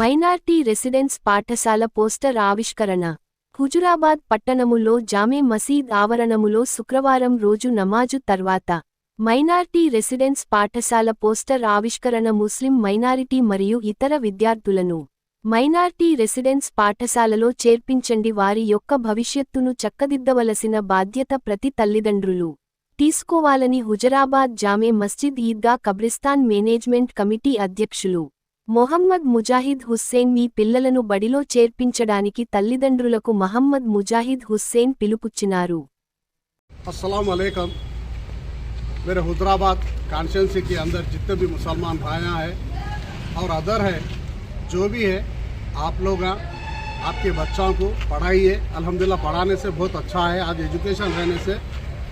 Minority residence పాఠశాల poster ఆవిష్కరణ. హుజురాబాద్ పట్టణములో జామే మసీద్ ఆవరణములో శుక్రవారం రోజు నమాజు తర్వాత. మైనార్టీ రెసిడెన్స్ పాఠశాల పోస్టర్ ఆవిష్కరణ ముస్లిం మైనారిటీ మరియు ఇతర విద్యార్థులను. మైనార్టీ రెసిడెన్స్ పాఠశాలలో చేర్పించండి వారి యొక్క భవిష్యత్తును చక్కదిద్దవలసిన బాధ్యత ప్రతి తల్లిదండ్రులు. తీసుకోవాలని హుజరాబాద్ జామే మస్జిద్ ఈద్గా కబ్రిస్తాన్ మేనేజ్మెంట్ కమిటీ అధ్యక్షులు. మొహమ్మద్ ముజాహిద్ హుస్సేన్ మీ పిల్లలను బడిలో చేర్పించడానికి తల్లిదండ్రులకు మహమ్మద్ ముజాహిద్ హుస్సేన్ పిలుపుచ్చినారు अस्सलाम वालेकुम मेरे हैदराबाद कॉन्स्टिट्यूंसी के अंदर जितने भी मुसलमान भाइयाँ हैं और अदर है जो भी है आप लोग हैं, आपके बच्चों को पढ़ाइए अल्हम्दुलिल्लाह पढ़ाने से बहुत अच्छा है आज एजुकेशन रहने से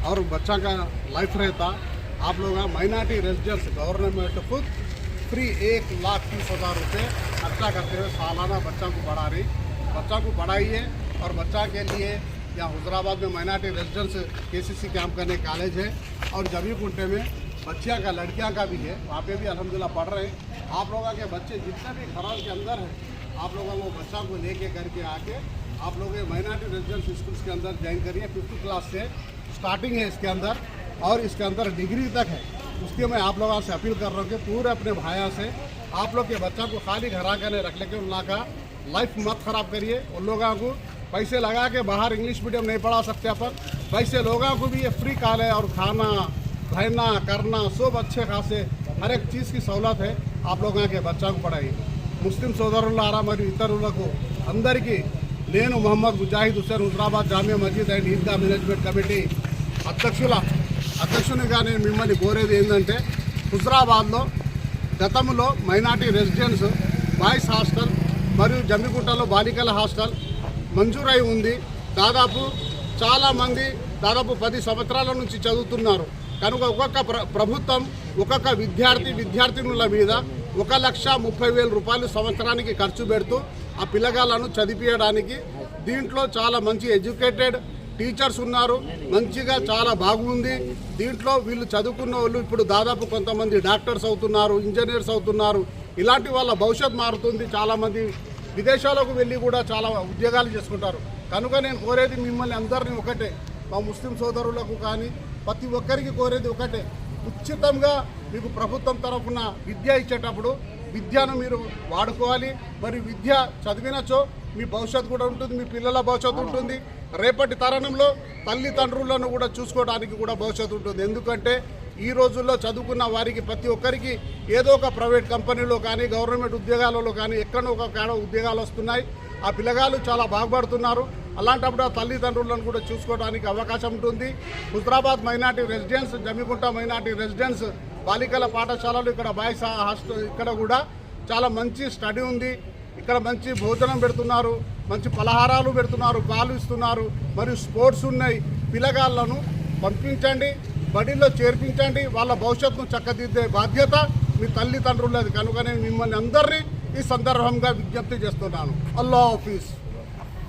और बच्चा का लाइफ रहता आप लोग हैं माइनॉरिटी रेजिडेंस गवर्नमेंट खुद फ्री एक लाख तीस हज़ार रुपये खर्चा करते हुए सालाना बच्चा को पढ़ा रही। बच्चा को पढ़ाइए और बच्चा के लिए यहाँ हुजराबाद में माइनॉरिटी रेजिडेंस के सी सी कैम्प करने कॉलेज है और जमी कुंटे में बच्चियाँ का, लड़कियाँ का भी है। वहाँ पे भी अलहमदिल्ला पढ़ रहे हैं। आप लोगों के बच्चे जितने भी खराब के अंदर हैं, आप लोगों को बच्चा को लेके करके आके आप लोग माइनॉरिटी रेजिडेंस स्कूल्स के अंदर ज्वाइन करिए। फिफ्थ क्लास से स्टार्टिंग है इसके अंदर और इसके अंदर डिग्री तक है। उसके मैं आप लोगों से अपील कर रहा हूँ कि पूरे अपने भाइयों से आप लोग के बच्चा को खाली घर आकर नहीं रख लेके उन लोगों का लाइफ मत खराब करिए उन लोगों को पैसे लगा के बाहर इंग्लिश मीडियम नहीं पढ़ा सकते अपन वैसे लोगों को भी ये फ्री कॉल है और खाना रहना करना सब अच्छे खासे हर एक चीज़ की सहूलत है आप लोगों के बच्चा को पढ़ाइए ముస్లిం సోదరులారా మరియు ఇతరులకు అందరికీ నేను Mohammed Mujahid Hussain Huzurabad Jamia Masjid and Eidgah management committee అధ్యక్షుల అధ్యక్షునిగా నేను మిమ్మల్ని కోరేది ఏంటంటే హుజరాబాద్లో గతంలో మైనార్టీ రెసిడెన్స్ బాయ్స్ హాస్టల్ మరియు జమ్మిగుంటలో బాలికల హాస్టల్ మంజూరై ఉంది. దాదాపు చాలామంది దాదాపు పది సంవత్సరాల నుంచి చదువుతున్నారు. కనుక ఒక్కొక్క ప్ర ప్రభుత్వం ఒక్కొక్క విద్యార్థి విద్యార్థినుల మీద ఒక లక్ష ముప్పై వేల రూపాయలు సంవత్సరానికి ఖర్చు పెడుతూ ఆ పిల్లగాళ్ళను చదివించడానికి దీంట్లో చాలా మంచి ఎడ్యుకేటెడ్ టీచర్స్ ఉన్నారు మంచిగా చాలా బాగుంది. దీంట్లో వీళ్ళు చదువుకున్న వాళ్ళు ఇప్పుడు దాదాపు కొంతమంది డాక్టర్స్ అవుతున్నారు ఇంజనీర్స్ అవుతున్నారు. ఇలాంటి వాళ్ళ భవిష్యత్ మారుతుంది. చాలామంది విదేశాలకు వెళ్ళి కూడా చాలా ఉద్యోగాలు చేసుకుంటారు. కనుక నేను కోరేది మిమ్మల్ని అందరినీ ఒకటే. మా ముస్లిం సోదరులకు కానీ ప్రతి ఒక్కరికి కోరేది ఒకటే. ఉచితంగా మీకు ప్రభుత్వం తరఫున విద్య ఇచ్చేటప్పుడు విద్యను మీరు వాడుకోవాలి. మరి విద్య చదివినచో మీ భవిష్యత్తు కూడా ఉంటుంది మీ పిల్లల భవిష్యత్తు ఉంటుంది. రేపటి తరుణంలో తల్లిదండ్రులను కూడా చూసుకోవడానికి కూడా భవిష్యత్తు ఉంటుంది. ఎందుకంటే ఈ రోజుల్లో చదువుకున్న వారికి ప్రతి ఒక్కరికి ఏదో ఒక ప్రైవేట్ కంపెనీలో కానీ గవర్నమెంట్ ఉద్యోగాలలో కానీ ఎక్కడో ఒక కాడ ఉద్యోగాలు వస్తున్నాయి. ఆ పిల్లగాళ్ళు చాలా బాగుపడుతున్నారు. అలాంటప్పుడు ఆ తల్లిదండ్రులను కూడా చూసుకోవడానికి అవకాశం ఉంటుంది. Huzurabad minority residence Jammikunta minority residence బాలికల పాఠశాలలు ఇక్కడ బాయ్స్ హాస్టల్ ఇక్కడ కూడా చాలా మంచి స్టడీ ఉంది. ఇక్కడ మంచి భోజనం పెడుతున్నారు మంచి పలహారాలు పెడుతున్నారు పాలు ఇస్తున్నారు మరియు స్పోర్ట్స్ ఉన్నాయి. పిల్లగాళ్ళను పంపించండి బడిలో చేర్పించండి వాళ్ళ భవిష్యత్తును చక్కదిద్దే బాధ్యత మీ తల్లిదండ్రులది. కనుక నేను మిమ్మల్ని అందరినీ ఈ సందర్భంగా విజ్ఞప్తి చేస్తున్నాను. అల్లా ఆఫీస్